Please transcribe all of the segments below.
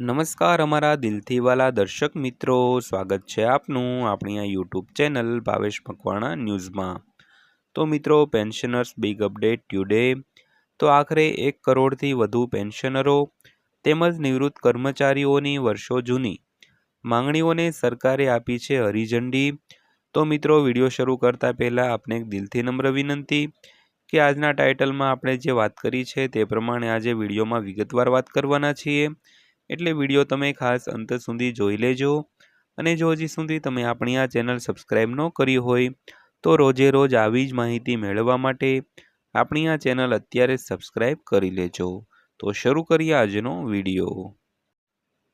નમસ્કાર અમારા દિલથી વાલા દર્શક મિત્રો, સ્વાગત છે આપનું આપણી આ યુટ્યુબ ચેનલ ભાવેશ મકવાણા ન્યૂઝમાં. તો મિત્રો, પેન્શનર્સ બિગ અપડેટ ટ્યુડે તો આખરે એક કરોડથી વધુ પેન્શનરો તેમજ નિવૃત્ત કર્મચારીઓની વર્ષો જૂની માંગણીઓને સરકારે આપી છે હરીઝંડી તો મિત્રો, વીડિયો શરૂ કરતાં પહેલાં આપને એક દિલથી નમ્ર વિનંતી કે આજના ટાઇટલમાં આપણે જે વાત કરી છે તે પ્રમાણે આજે વિડીયોમાં વિગતવાર વાત કરવાના છીએ. એટલે વીડિયો તમે ખાસ અંત સુધી જોઈ લેજો. અને જો હજી સુધી તમે આપણી આ ચેનલ સબસ્ક્રાઈબ ન કરી હોય, તો રોજે રોજ આવી જ માહિતી મેળવવા માટે આપણી આ ચેનલ અત્યારે સબસ્ક્રાઈબ કરી લેજો. તો શરૂ કરીએ આજનો વીડિયો.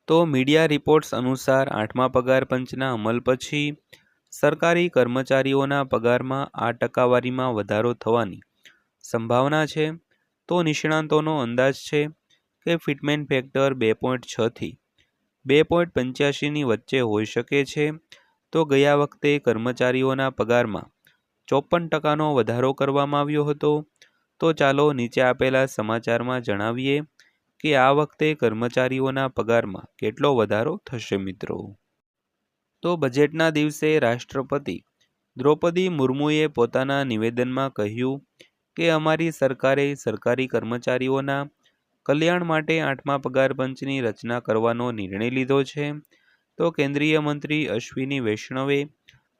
તો મીડિયા રિપોર્ટ્સ અનુસાર આઠમા પગાર પંચના અમલ પછી સરકારી કર્મચારીઓના પગારમાં આ ટકાવારીમાં વધારો થવાની સંભાવના છે. તો નિષ્ણાંતોનો અંદાજ છે કે ફિટમેન ફેક્ટર બે પોઈન્ટ છથી બે પોઈન્ટ પંચ્યાસીની વચ્ચે હોઈ શકે છે, તો ગયા વખતે કર્મચારીઓના પગારમાં ચોપન ટકાનો વધારો કરવામાં આવ્યો હતો. તો ચાલો નીચે આપેલા સમાચારમાં જણાવીએ કે આ વખતે કર્મચારીઓના પગારમાં કેટલો વધારો થશે મિત્રો? તો બજેટના દિવસે રાષ્ટ્રપતિ દ્રૌપદી મુર્મુએ પોતાના નિવેદનમાં કહ્યું કે અમારી સરકારે સરકારી કર્મચારીઓના કલ્યાણ માટે આઠમા પગાર પંચની રચના કરવાનો નિર્ણય લીધો છે. તો કેન્દ્રીય મંત્રી અશ્વિની વૈષ્ણવે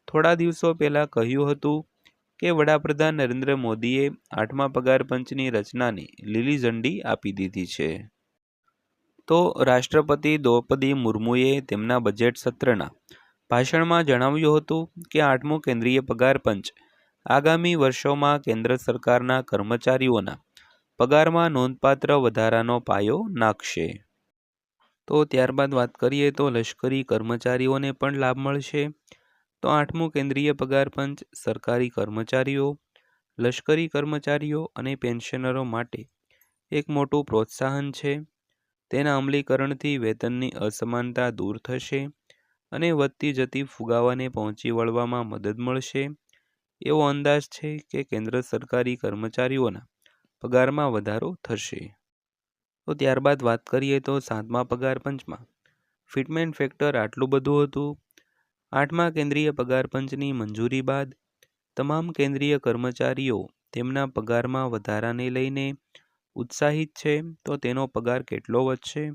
થોડા દિવસો પહેલાં કહ્યું હતું કે વડાપ્રધાન નરેન્દ્ર મોદીએ આઠમા પગાર પંચની રચનાને લીલી ઝંડી આપી દીધી છે. તો રાષ્ટ્રપતિ દ્રૌપદી મુર્મુએ તેમના બજેટ સત્રના ભાષણમાં જણાવ્યું હતું કે આઠમું કેન્દ્રીય પગાર પંચ આગામી વર્ષોમાં કેન્દ્ર સરકારના કર્મચારીઓના પગારમાં નોંધપાત્ર વધારાનો પાયો નાખશે. તો ત્યારબાદ વાત કરીએ તો લશ્કરી કર્મચારીઓને પણ લાભ મળશે. તો આઠમું કેન્દ્રીય પગાર પંચ, સરકારી કર્મચારીઓ, લશ્કરી કર્મચારીઓ અને પેન્શનરો માટે એક મોટું પ્રોત્સાહન છે. તેના અમલીકરણથી વેતનની અસમાનતા દૂર થશે અને વધતી જતી ફુગાવાને પહોંચી વળવામાં મદદ મળશે. એવો અંદાજ છે કે કેન્દ્ર સરકારી કર્મચારીઓના પગારમાં વધારો થશે. તો ત્યારબાદ વાત કરીએ તો સાતમા પગાર પંચમાં. ફિટમેન ફેક્ટર આટલું બધું હતું. આઠમા કેન્દ્રીય પગાર પંચની મંજૂરી બાદ તમામ કેન્દ્રીય કર્મચારીઓ તેમના પગારમાં વધારાને લઈને ઉત્સાહિત છે, તો તેનો પગાર કેટલો વધશે?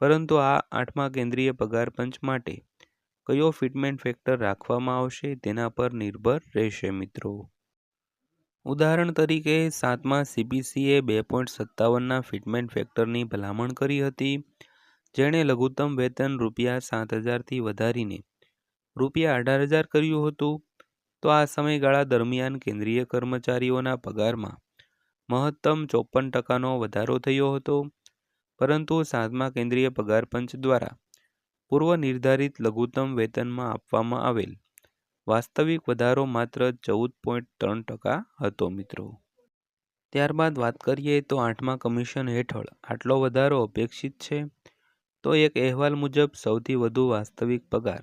પરંતુ આ આઠમા કેન્દ્રીય પગાર પંચ માટે કયો ફિટમેન્ટ ફેક્ટર રાખવામાં આવશે તેના પર નિર્ભર રહેશે મિત્રો. ઉદાહરણ તરીકે, સાતમા સીપીસીએ બે પોઈન્ટ સત્તાવનના ફિટમેન્ટ ફેક્ટરની ભલામણ કરી હતી, જેણે લઘુત્તમ વેતન રૂપિયા સાત હજારથી વધારીને રૂપિયા અઢાર હજાર કર્યું હતું. તો આ સમયગાળા દરમિયાન કેન્દ્રીય કર્મચારીઓના પગારમાં મહત્તમ ચોપન ટકાનો વધારો થયો હતો. પરંતુ સાતમા કેન્દ્રીય પગાર પંચ દ્વારા પૂર્વ નિર્ધારિત લઘુત્તમ વેતનમાં આપવામાં આવેલ વાસ્તવિક વધારો માત્ર ચૌદ પોઈન્ટ ત્રણ ટકા હતો મિત્રો. ત્યારબાદ વાત કરીએ તો આઠમા કમિશન હેઠળ આટલો વધારો અપેક્ષિત છે? તો એક અહેવાલ મુજબ સૌથી વધુ વાસ્તવિક પગાર.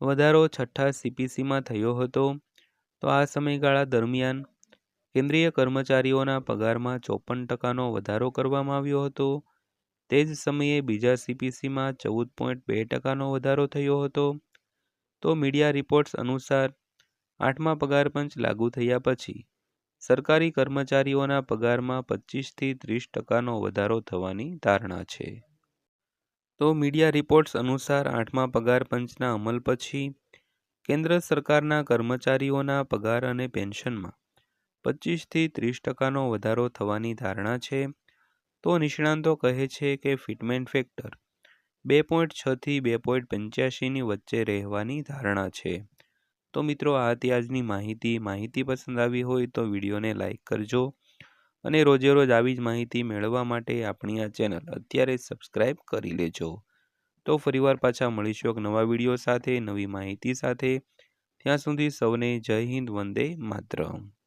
વધારો છઠ્ઠા સીપીસીમાં થયો હતો. તો આ સમયગાળા દરમિયાન કેન્દ્રીય કર્મચારીઓના પગારમાં ચોપન ટકાનો વધારો કરવામાં આવ્યો હતો. તે જ સમયે બીજા સીપીસીમાં ચૌદ પોઈન્ટ બે ટકાનો વધારો થયો હતો. તો મીડિયા રિપોર્ટ્સ અનુસાર આઠમા પગારપંચ લાગુ થયા પછી સરકારી કર્મચારીઓના પગારમાં પચીસથી ત્રીસ ટકાનો વધારો થવાની ધારણા છે. તો મીડિયા રિપોર્ટ્સ અનુસાર આઠમા પગારપંચના અમલ પછી કેન્દ્ર સરકારના કર્મચારીઓના પગાર અને પેન્શનમાં પચીસથી ત્રીસ ટકાનો વધારો થવાની ધારણા છે. તો નિષ્ણાંતો કહે છે કે ફિટમેન્ટ ફેક્ટર બે પોઈન્ટ છથી બે પોઈન્ટ પંચ્યાસીની વચ્ચે રહેવાની ધારણા છે. તો મિત્રો, આ હતી આજની માહિતી. માહિતી પસંદ આવી હોય તો વિડીયોને લાઇક કરજો અને રોજે રોજ આવી જ માહિતી મેળવવા માટે આપણી આ ચેનલ અત્યારે સબસ્ક્રાઈબ કરી લેજો. તો ફરીવાર પાછા મળીશું એક નવા વીડિયો સાથે, નવી માહિતી સાથે. ત્યાં સુધી સૌને જય હિન્દ, વંદે માતરમ.